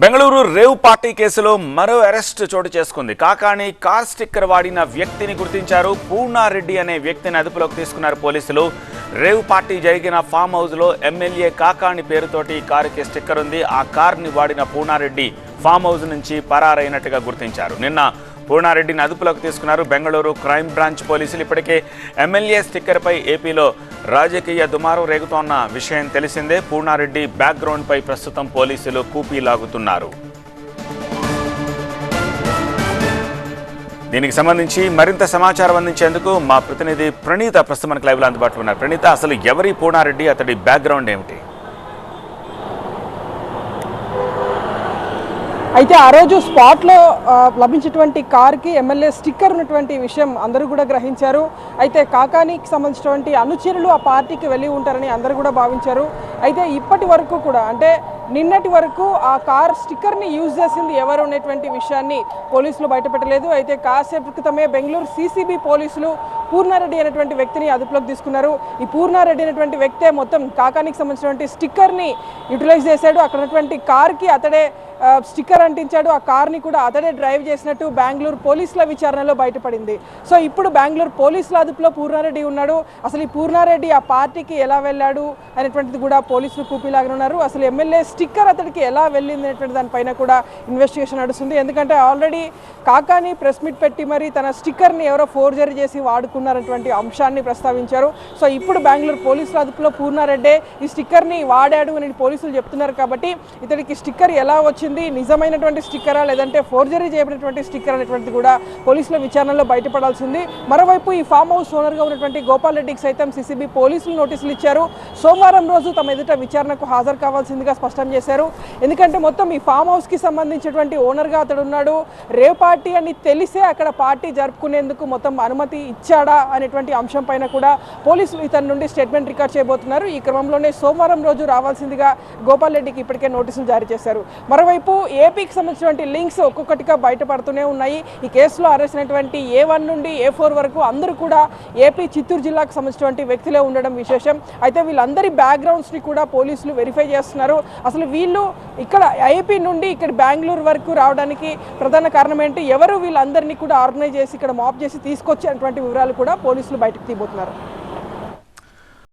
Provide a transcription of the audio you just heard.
Bengaluru rave party కేసులో మరో arrest చోటు చేసుకుంది. కాకాని కార్ స్టిక్కర్ వాడిన వ్యక్తిని గుర్తించారు. పూర్ణారెడ్డి అనే వ్యక్తిని అదుపులోకి తీసుకున్నారు పోలీసులు. రేవ్ పార్టీ జరిగిన ఫామ్ హౌస్లో ఎమ్మెల్యే కాకాణి పేరుతోటి కారుకి స్టిక్కర్ ఉంది. ఆ కార్ని వాడిన పూర్ణారెడ్డి ఫామ్ హౌస్ నుంచి పరారైనట్టుగా గుర్తించారు. నిన్న పూర్ణారెడ్డిని అదుపులోకి తీసుకున్నారు. బెంగళూరు క్రైమ్ బ్రాంచ్ పోలీసులు ఇప్పటికే ఎమ్మెల్యే స్టిక్కర్పై ఏపీలో రాజకీయ దుమారం రేగుతోన్న విషయం తెలిసిందే. పూర్ణారెడ్డి బ్యాక్గ్రౌండ్పై ప్రస్తుతం పోలీసులు కూపీ లాగుతున్నారు. దీనికి సంబంధించి మరింత సమాచారం అందించేందుకు మా ప్రతినిధి ప్రణీత ప్రస్తుతం మనకు లైవ్లో అందుబాటులో ఉన్నారు. ప్రణీత అసలు ఎవరి పూర్ణారెడ్డి? అతడి బ్యాక్గ్రౌండ్ ఏమిటి? అయితే ఆ రోజు స్పాట్లో లభించేటువంటి లభించినటువంటి కార్కి ఎమ్మెల్యే స్టిక్కర్ ఉన్నటువంటి విషయం అందరూ కూడా గ్రహించారు. అయితే కాకానికి సంబంధించినటువంటి అనుచరులు ఆ పార్టీకి వెళ్ళి ఉంటారని అందరూ కూడా భావించారు. అయితే ఇప్పటి వరకు కూడా అంటే నిన్నటి వరకు ఆ కార్ స్టిక్కర్ని యూజ్ చేసింది ఎవరు అనేటువంటి విషయాన్ని పోలీసులు బయటపెట్టలేదు. అయితే కాసేపు క్రితమే బెంగళూరు సీసీబీ పోలీసులు పూర్ణారెడ్డి అనేటువంటి వ్యక్తిని అదుపులోకి తీసుకున్నారు. ఈ పూర్ణారెడ్డి అనేటువంటి వ్యక్తే మొత్తం కాకానికి సంబంధించినటువంటి స్టిక్కర్ని యూటిలైజ్ చేశాడు. అక్కడ ఉన్నటువంటి కార్కి అతడే స్టిక్కర్ అంటించాడు. ఆ కార్ని కూడా అతడే డ్రైవ్ చేసినట్టు బెంగళూరు పోలీసుల విచారణలో బయటపడింది. సో ఇప్పుడు బెంగళూరు పోలీసుల అదుపులో పూర్ణారెడ్డి ఉన్నాడు. అసలు ఈ పూర్ణారెడ్డి ఆ పార్టీకి ఎలా వెళ్ళాడు అనేటువంటిది కూడా పోలీసులు కూపీలాగా ఉన్నారు. అసలు ఎమ్మెల్యే స్టిక్కర్ అతడికి ఎలా వెళ్ళింది అనేటువంటి దానిపైన కూడా ఇన్వెస్టిగేషన్ నడుస్తుంది. ఎందుకంటే ఆల్రెడీ కాకాని ప్రెస్ మీట్ పెట్టి మరి తన స్టిక్కర్ని ఎవరో ఫోర్జరీ చేసి వాడుకున్నారనేటువంటి అంశాన్ని ప్రస్తావించారు. సో ఇప్పుడు బెంగళూరు పోలీసుల అదుపులో పూర్ణారెడ్డే ఈ స్టిక్కర్ని వాడాడు అని పోలీసులు చెప్తున్నారు కాబట్టి ఇతడికి స్టిక్కర్ ఎలా వచ్చింది? నిజమైనటువంటి స్టిక్కరా? లేదంటే ఫోర్జరీ చేయబడినటువంటి స్టిక్కర్ అనేటువంటిది కూడా పోలీసుల విచారణలో బయటపడాల్సింది. మరోవైపు ఈ ఫామ్ హౌస్ ఓనర్గా ఉన్నటువంటి గోపాల్ రెడ్డికి సైతం సిసిబి పోలీసులు నోటీసులు ఇచ్చారు. సోమవారం రోజు తమ ఎదుట విచారణకు హాజరు కావాల్సిందిగా స్పష్టం చేశారు. ఎందుకంటే మొత్తం ఈ ఫామ్ హౌస్కి సంబంధించినటువంటి ఓనర్గా అతడు ఉన్నాడు రేవ్ పార్టీ అని తెలిసే అక్కడ పార్టీ జరుపుకునేందుకు మొత్తం అనుమతి ఇచ్చాడు? అనేటువంటి అంశం పైన కూడా పోలీసులు ఇతని నుండి స్టేట్మెంట్ రికార్డ్ చేయబోతున్నారు. ఈ క్రమంలోనే సోమవారం రోజు రావాల్సిందిగా గోపాల్ రెడ్డికి ఇప్పటికే నోటీసులు జారీ చేశారు. మరోవైపు ఏపీకి సంబంధించినటువంటి లింక్స్ ఒక్కొక్కటిగా బయటపడుతూనే ఉన్నాయి. ఈ కేసులో అరెస్ట్ అయినటువంటి ఏ వన్ నుండి ఏ ఫోర్ వరకు అందరూ కూడా ఏపీ చిత్తూరు జిల్లాకు సంబంధించినటువంటి వ్యక్తులే ఉండడం విశేషం. అయితే వీళ్ళందరి బ్యాక్గ్రౌండ్స్ని కూడా పోలీసులు వెరిఫై చేస్తున్నారు. అసలు వీళ్ళు ఇక్కడ ఏపీ నుండి ఇక్కడ బెంగళూరు వరకు రావడానికి ప్రధాన కారణం ఏంటి? ఎవరు వీళ్ళందరినీ కూడా ఆర్గనైజ్ చేసి ఇక్కడ మాప్ చేసి తీసుకొచ్చేటువంటి వివరాలు కూడా పోలీసులు బయటకు తీయబోతున్నారు.